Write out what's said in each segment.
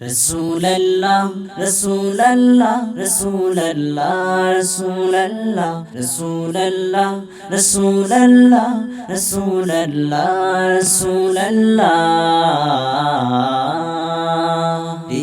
রসুল্লাহ রসুল্লাহ রসুল্লাহ রসুল্লাহ রসুল্লাহ রসুল্লাহ রসুল্লাহ রসুল্লাহ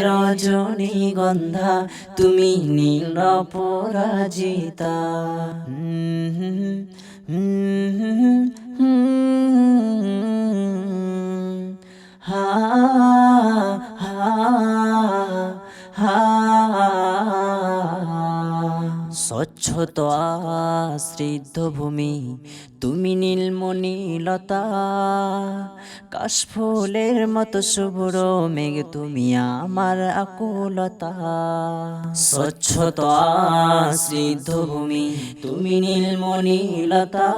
রজনী গন্ধা তুমি নীল পরাজিতা হা স্বচ্ছত আশ্রিদ্ধ ভূমি তুমি নীলমণিলতা। কাশফুলের মতো শুভ্র মেঘ, তুমি আমার আকুলতা। স্বচ্ছত আশ্রিদ্ধ ভূমি তুমি নীলমণিলতা।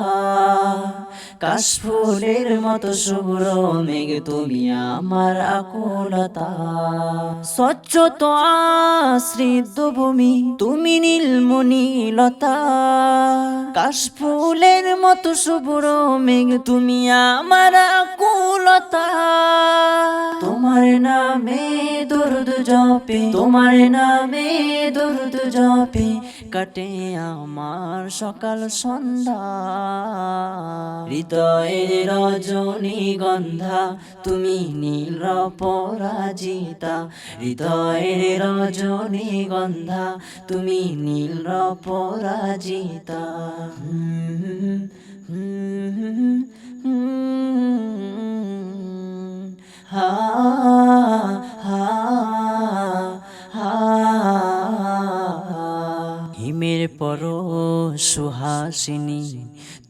কাশফুলের মতো শুভ্র মেঘ, তুমি আমার আকুলতা। স্বচ্ছত আশ্রিদ্ধ ভূমি তুমি নীলমণিলতা কাশফুলের মতো শুভ্র মেঘ, তুমি আমার কুলতা তোমার নামে দুরুদ জপে, তোমার নামে দুরুদ জপে, কাটে আমার সকাল সন্ধ্যা। হৃদয়ের রজনী গন্ধা, তুমি নীল পরাজিতা হৃদয়ের রজনী গন্ধা, তুমি নীল পরাজিতা হা হা হিমের পর সুহাসিনী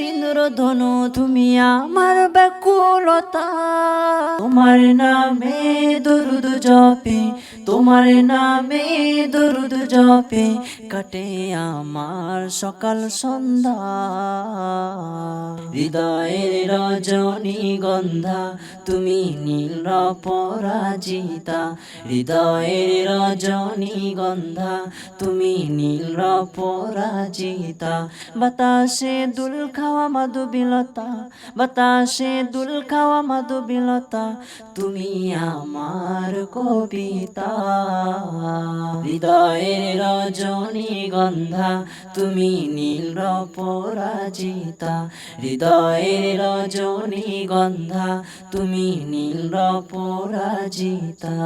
ইন্দ্রধনু তুমি আমার ব্যাকুলতা। তোমার নামে দরুদ জপে, তোমার নামে দরুদ জপে, কাটে আমার সকাল সন্ধ্যা। হৃদয়ের রজনী গন্ধা, তুমি নীল পরাজিতা হৃদয়ের রজনী গন্ধা, তুমি নীল পরাজিতা বাতাসে দুল খাওয়া মাধবীলতা, বাতাসে দুল খাওয়া মাধবীলতা। তুমি আমার কবিতা। হৃদয়ের রজনী গন্ধা, তুমি নীল পরাজিতা হৃদয়ের রজনী গন্ধা, তুমি নীল পরাজিতা